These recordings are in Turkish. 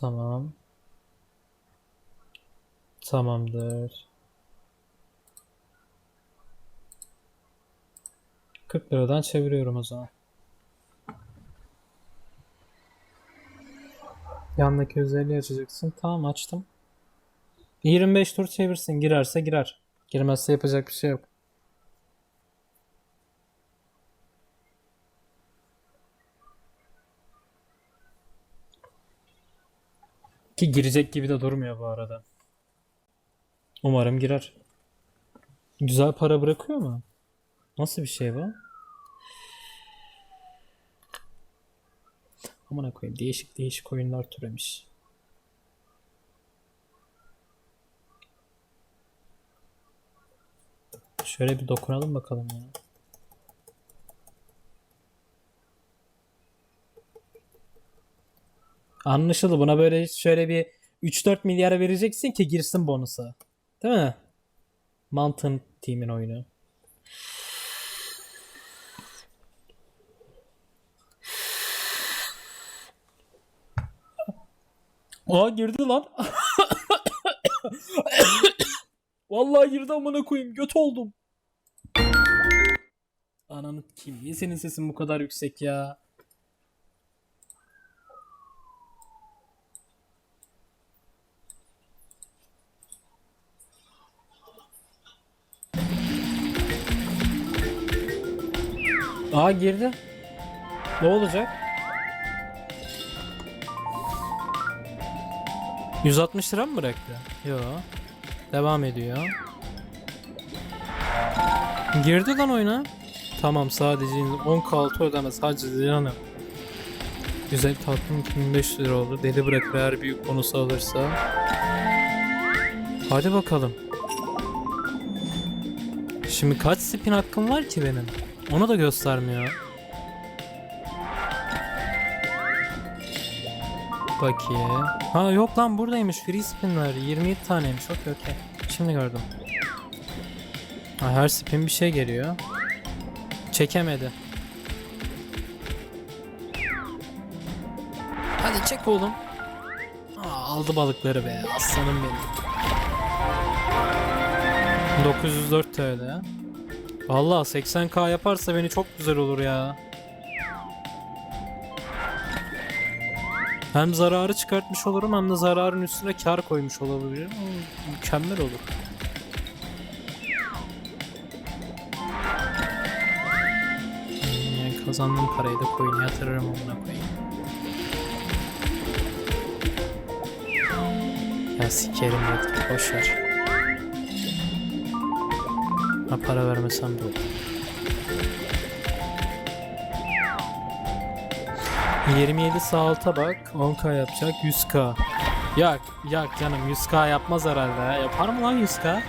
Tamam. Tamamdır. 40 liradan çeviriyorum o zaman. Yandaki özelliği açacaksın. Tamam açtım. 25 tur çevirsin. Girerse girer. Girmezse yapacak bir şey yok. Ki girecek gibi de durmuyor bu arada. Umarım girer. Güzel para bırakıyor mu? Nasıl bir şey bu? Amına koyayım değişik değişik oyunlar türemiş. Şöyle bir dokunalım bakalım ya. Anlaşıldı. Buna böyle şöyle bir 3-4 milyara vereceksin ki girsin bonusa. Değil mi? Mountain Team'in oyunu. Aa girdi lan. Vallahi girdi amına koyayım. Göt oldum. Ananı kim? Niye senin sesin bu kadar yüksek ya? Aa girdi. Ne olacak? 160 lira mı bıraktı? Yo. Devam ediyor. Girdi lan oyuna. Tamam sadece 10 altı ödeme sadece canım. Güzel tatlım 2500 lira oldu. Deli bırakır eğer büyük bonusu alırsa. Hadi bakalım. Şimdi kaç spin hakkım var ki benim? Onu da göstermiyor. Bakayım. Ha yok lan buradaymış. Free spin var. 27 taneymiş. Okey okey. Şimdi gördüm. Ha, her spin bir şey geliyor. Çekemedi. Hadi çek oğlum. Aa, aldı balıkları be. Aslanım benim. 904 TL. Vallahi 80k yaparsa beni çok güzel olur ya. Hem zararı çıkartmış olurum hem de zararın üstüne kar koymuş olabilirim. Mükemmel olur. Yani kazandığım parayı da coin'e yatırırım amına koyayım. Ya sikerim dedik boşver. Ha para vermesem de olur. 27 sağ alta bak. 10k yapacak. 100k. Yak, yak canım 100k yapmaz herhalde. ya. Yapar mı lan 100k?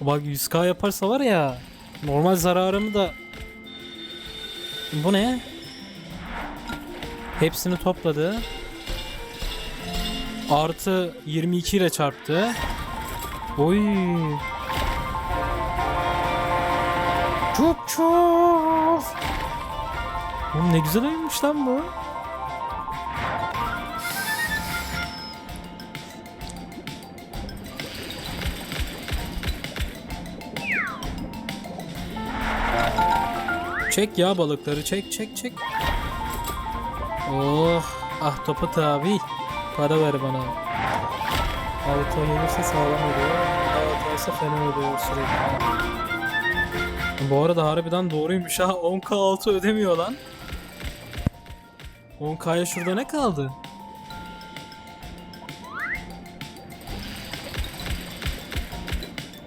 Bak 100k yaparsa var ya. Normal zararımı da... Bu ne? Hepsini topladı. Artı 22 ile çarptı. Oy. Çok çok. Oğlum ne güzel oyunmuş lan bu. Çek ya balıkları çek çek çek. Oh ah topu tabi. Para ver bana. Avta gelirse sağlam oluyor. Avta fena oluyor sürekli. Bu arada harbiden doğruymuş ha. 10k altı ödemiyor lan. 10k'ya şurada ne kaldı?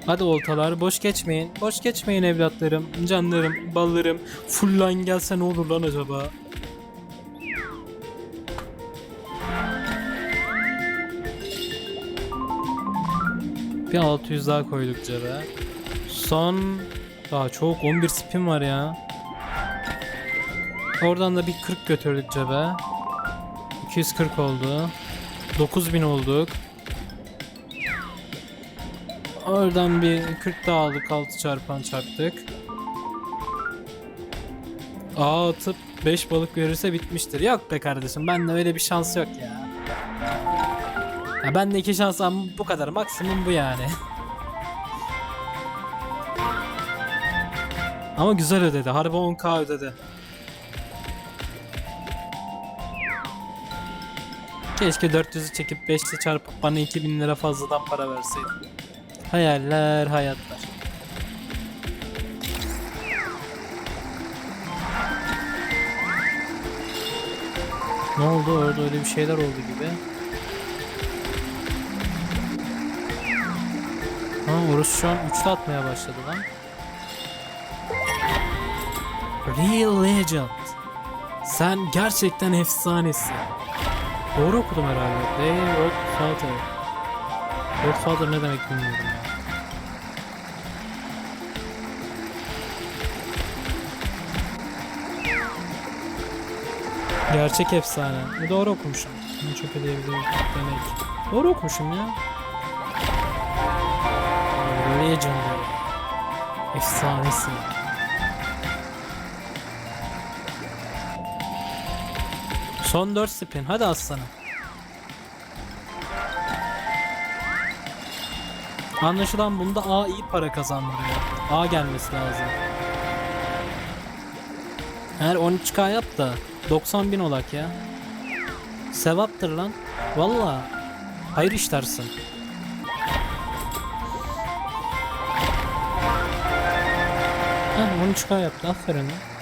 Hadi oltalar boş geçmeyin. Boş geçmeyin evlatlarım, canlarım, ballarım. Full line gelse ne olur lan acaba? Bir 600 daha koyduk cebe. Son daha çok 11 spin var ya. Oradan da bir 40 götürdük cebe. 240 oldu. 9000 olduk. Oradan bir 40 daha aldık. 6 çarpan çarptık. A atıp 5 balık verirse bitmiştir. Yok be kardeşim. Bende öyle bir şans yok ya. Ya ben de iki şans bu kadar. Maksimum bu yani. Ama güzel ödedi. Harbi 10k ödedi. Keşke 400'ü çekip 5'le çarpıp bana 2000 lira fazladan para verseydi. Hayaller hayatlar. Ne oldu orada öyle bir şeyler oldu gibi. Ha orası şu an üçlü atmaya başladı lan. Real Legend. Sen gerçekten efsanesin. Doğru okudum herhalde. The Godfather. Godfather ne demek bilmiyorum. Gerçek efsane. Bu doğru okumuşum. Bunu çok ödeyebilirim demek. Doğru okumuşum ya. Legendary. Efsanesin. Son 4 spin. Hadi aslanım. Anlaşılan bunda A iyi para kazandırıyor. A gelmesi lazım. Eğer 13k yap da 90 bin olak ya. Sevaptır lan. Valla. Hayır işlersin. Ha 13k yaptı. Aferin lan.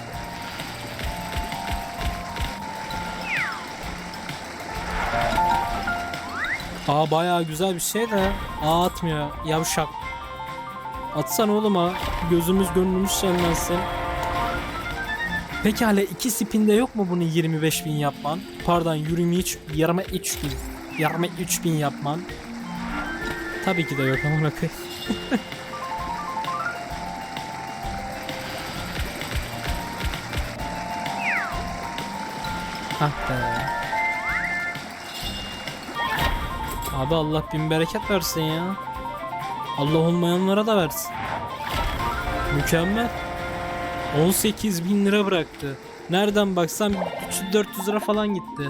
Aa bayağı güzel bir şey de A atmıyor yavşak. Atsan oğlum ha. Gözümüz gönlümüz şenlensin. Peki hala iki spinde yok mu bunu 25 bin yapman? Pardon 23, 23 bin. 23 bin yapman. Tabii ki de yok ama koyayım. Hah be. Abi Allah bin bereket versin ya. Allah olmayanlara da versin. Mükemmel. 18 bin lira bıraktı. Nereden baksam 300-400 lira falan gitti.